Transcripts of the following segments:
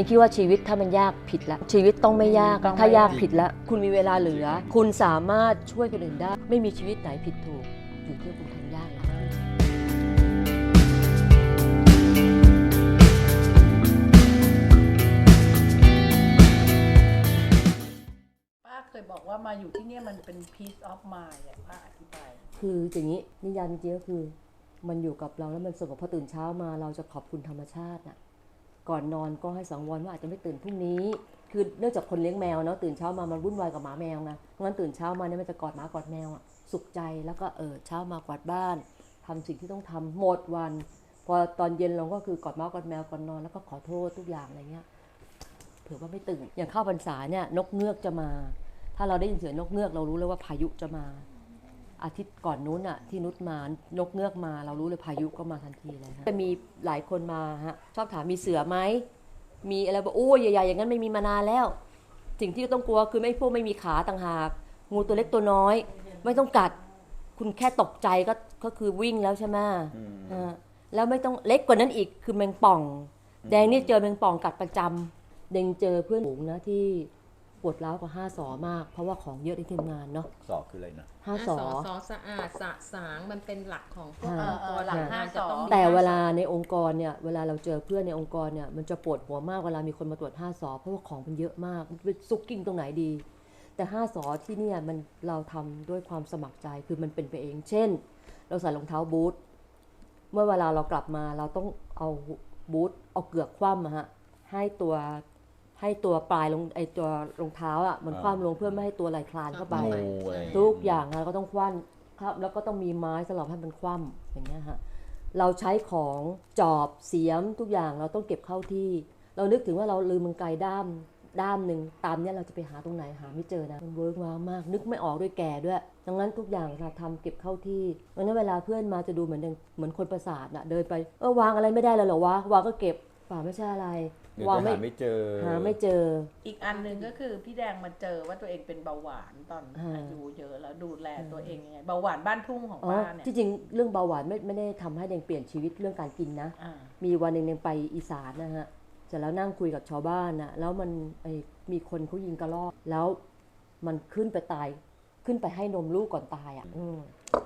ยังคิดว่าชีวิตถ้ามันยากผิดละชีวิตต้องไม่ยากต้องไม่ ถ้ายากผิดละคุณมีเวลาเหลือ คุณสามารถช่วยคนอื่นได้ ไม่มีชีวิตไหนผิดถูก อยู่ที่คุณทำยากหรือไม่ป้าเคยบอกว่ามาอยู่ที่เนี่ยมันเป็น peace of mind อะป้าอธิบาย คืออย่างนี้นิยามจริงๆก็คือ มันอยู่กับเราแล้วมันสงบพอตื่นเช้ามาเราจะขอบคุณธรรมชาติน่ะ ก่อนนอนก็ให้สังวรว่าอาจจะไม่ตื่นพรุ่งนี้ คือเนื่องจากคนเลี้ยงแมวเนาะตื่นเช้ามามันวุ่นวายกับหมาแมวไงงั้นตื่นเช้ามาเนี่ยมันจะกอดหมากอดแมวอะสุขใจแล้วก็เออเช้ามากวาดบ้านทำสิ่งที่ต้องทำหมดวัน พอตอนเย็นลงก็คือกอดหมากอดแมวก่อนนอนแล้วก็ขอโทษทุกอย่างอะไรเงี้ยเผื่อว่าไม่ตื่นอย่างเข้าพรรษาเนี่ยนกเงือกจะมา ถ้าเราได้ยินเสียงนกเงือกเรารู้เลยว่าพายุจะมา อาทิตย์ก่อนนู้นอะที่นุชมานกเงือกมาเรารู้เลยพายุก็มาทันทีเลยฮะจะมีหลายคนมาฮะชอบถามมีเสือไหมมีอะไรบอกโอ้ยใหญ่ๆอย่างนั้นไม่มีมานานแล้ว สิ่งที่ต้องกลัวคือไม่พวกไม่มีขาต่างหากงูตัวเล็กตัวน้อย ไม่ต้องกัด คุณแค่ตกใจก็ก็คือวิ่งแล้วใช่ไหมฮะแล้วไม่ต้องเล็กกว่านั้นอีกคือแมงป่อง แดงนี่เจอแมงป่องกัดประจำแดงเจอเพื่อนฝูงนะที่ ปวดร้าวกับห้าสอมาก เพราะว่าของเยอะในทีมงานเนาะสอบคืออะไรนะห้าสอ สอสะอาดสะสางมันเป็นหลักของพวกอ่า องค์กรหลักงานจะต้องห้าสอมีแต่เวลาห้สอในองค์กรเนี่ยเวลาเราเจอเพื่อนในองค์กรเนี่ยมันจะปวดหัวมากเวลามีคนมาตรวจ5สอเพราะว่าของมันเยอะมากมันเป็นซุกกิ้งตรงไหนดี แต่5สอที่เนี่ยมันเราทำด้วยความสมัครใจคือมันเป็นไปเอง เช่น เราใส่รองเท้าบูทเมื่อเวลาเรากลับมาเราต้องเอาบูทเอาเกือกคว่ำอะฮะให้ตัว ให้ตัวปลายลงไอตัวรองเท้าอะมันอ่าคว่ำลงเพื่อไม่ให้ตัวไหลคลานเข้าไปงูอะไรทุกอย่างเราก็ต้องคว่ำครับ แล้วก็ต้องมีไม้สำหรับให้มันคว่ำอย่างเงี้ยฮะเราใช้ของจอบเสียมทุกอย่างเราต้องเก็บเข้าที่ เรานึกถึงว่าเราลืมมันไกลด้ามด้ามหนึ่งตามเนี้ยเราจะไปหาตรงไหนหาไม่เจอนะมันเวิร์กว้างมาก นึกไม่ออกด้วยแก่ด้วยดังนั้นทุกอย่างเราทำเก็บเข้าที่ดังนั้นเวลาเพื่อนมาจะดูเหมือนเดิมเหมือนคนประสาทอะเดินไปเออวางอะไรไม่ได้เลยเหรอวะวางก็เก็บป่าไม่ใช่อะไร เดี๋ยววางจะไม่ หาไม่เจอ หาไม่เจอ อีกอันหนึ่งก็คือพี่แดงมาเจอว่าตัวเองเป็นเบาหวานตอนอ่า อายุเยอะแล้วดูแลตัวเองยังไงเบาหวานบ้านทุ่งของอ๋อป้าเนี่ยที่จริงเรื่องเบาหวานไม่ไม่ได้ทำให้เดงเปลี่ยนชีวิตเรื่องการกินนะ อ่ามีวันหนึ่งเดงไปอีสานนะฮะเสร็จแล้วนั่งคุยกับชาวบ้านนะแล้วมันไอมีคนเขายิงกระรอกแล้วมันขึ้นไปตาย ขึ้นไปให้นมลูกก่อนตายอะอืมตก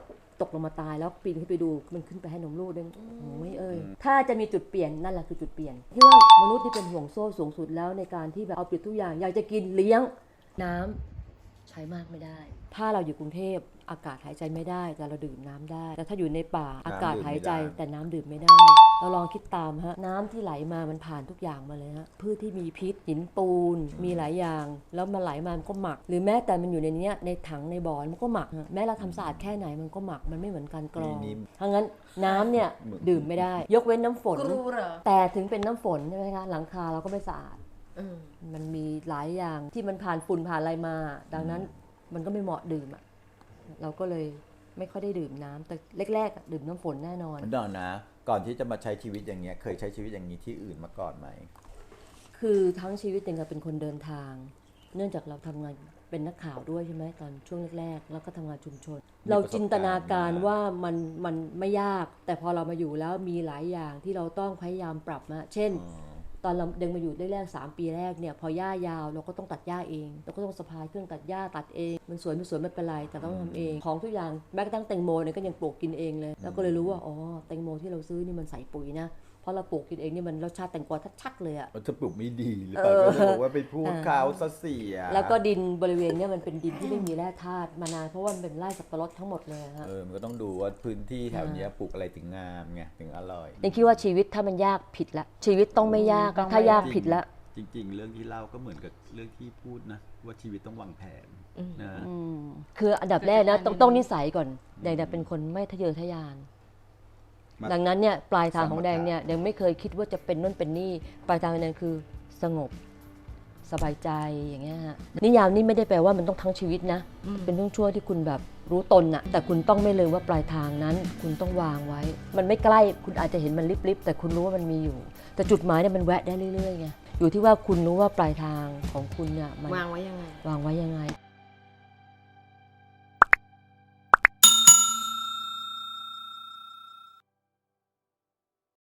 ลงมาตายแล้วปีนขึ้นไปดูมันขึ้นไปให้นมลูกเด้งโอ้ยเอ้ยถ้าจะมีจุดเปลี่ยนนั่นแหละคือจุดเปลี่ยนที่ว่ามนุษย์ที่เป็นห่วงโซ่สูงสุดแล้วในการที่แบบเอาเปรียบทุกอย่างอยากจะกินเลี้ยงน้ำ ใช้มากไม่ได้ ถ้าเราอยู่กรุงเทพอากาศหายใจไม่ได้แต่เราดื่มน้ำได้ แต่ถ้าอยู่ในป่าอากาศหายใจแต่น้ำดื่มไม่ได้ เราลองคิดตามฮะน้ำที่ไหลมามันผ่านทุกอย่างมาเลยฮะพืชที่มีพิษหินปูน มีหลายอย่าง แล้วมันไหลมามันก็หมัก หรือแม้แต่มันอยู่ในเนี้ยในถังในบ่อมันก็หมักฮะแม้เราทำสะอาดแค่ไหนมันก็หมักมันไม่เหมือนการกรองมีนิ่มทั้งนั้นน้ำเนี่ยเหมือนดื่มไม่ได้ ยกเว้นน้ำฝน กรูเหรอ แต่ถึงเป็นน้ำฝนใช่ไหมคะหลังคาเราก็ไม่สะอาดอื มมันมีหลายอย่างที่มันผ่านฝุ่นผ่านอะไรมา ดังนั้นมันก็ไม่เหมาะดื่มอะเราก็เลยไม่ค่อยได้ดื่มน้ำแต่แรกๆอะดื่มน้ำฝนแน่นอนมันดอนนะ ก่อนที่จะมาใช้ชีวิตอย่างเงี้ย เคยใช้ชีวิตอย่างนี้ที่อื่นมาก่อนไหม คือทั้งชีวิตเองก็เป็นคนเดินทาง เนื่องจากเราทำงานเป็นนักข่าวด้วยใช่ไหมตอนช่วงแรกๆ แล้วก็ทำงานชุมชนมีเราประสบการณ์จินตนาการมาว่ามันมันไม่ยาก แต่พอเรามาอยู่แล้วมีหลายอย่างที่เราต้องพยายามปรับมาเช่นอ๋อ ตอนเราเดินมาอยู่ได้แรกสามปีแรกเนี่ยพอหญ้ายาวเราก็ต้องตัดหญ้าเอง เราก็ต้องสะพายเครื่องตัดหญ้าตัดเอง มันสวยไม่สวยไม่เป็นไรแต่ต้องทำเอง ของทุกอย่างแม้กระทั่งแตงโมเนี่ยก็ยังปลูกกินเองเลย แล้วก็เลยรู้ว่าอ๋อแตงโมที่เราซื้อนี่มันใส่ปุ๋ยนะ เพราะเราปลูกกินเองนี่มันรสชาติแตงกวาชัดๆเลยอะมันจะปลูกไม่ดีหรือเปล่าเออก็จะบอกว่าไปพูดอ่าเขาซะเสียแล้วก็ดินบริเวณเนี่ยมันเป็นดินที่ไม่มีแร่ธาตุมานานเพราะว่ามันเป็นไร่สับปะรดทั้งหมดเลยอะฮะเออมันก็ต้องดูว่าพื้นที่แถวเนี้ยปลูกอะไรถึงงามไงถึงอร่อยยังคิดว่าชีวิตถ้ามันยากผิดละ ชีวิตต้องไม่ยากต้องไม่ถ้ายากจริงผิดละจริง ๆ เรื่องที่เล่าก็เหมือนกับเรื่องที่พูดนะ ว่าชีวิตต้องวางแผนนะอืมคืออันดับแรกนะต้องต้องนิสัยก่อนแดงเนี่ยเป็นคนไม่ทะเยอทะยานมา ดังนั้นเนี่ยปลายทางของสมถะแดงเนี่ยแดงไม่เคยคิดว่าจะเป็นนู่นเป็นนี่ปลายทางของแดงคือสงบสบายใจอย่างเงี้ยฮะนิยามนี่ไม่ได้แปลว่ามันต้องทั้งชีวิตนะ เป็นช่วงช่วงๆที่คุณแบบรู้ตนอะแต่คุณต้องไม่ลืมว่าปลายทางนั้น คุณต้องวางไว้ มันไม่ใกล้คุณอาจจะเห็นมันลิบๆแต่คุณรู้ว่ามันมีอยู่ แต่จุดหมายเนี่ยมันแวะได้เรื่อยๆไงอยู่ที่ว่าคุณรู้ว่าปลายทางของคุณเนี่ยมันวางไว้ยังไง วางไว้ยังไง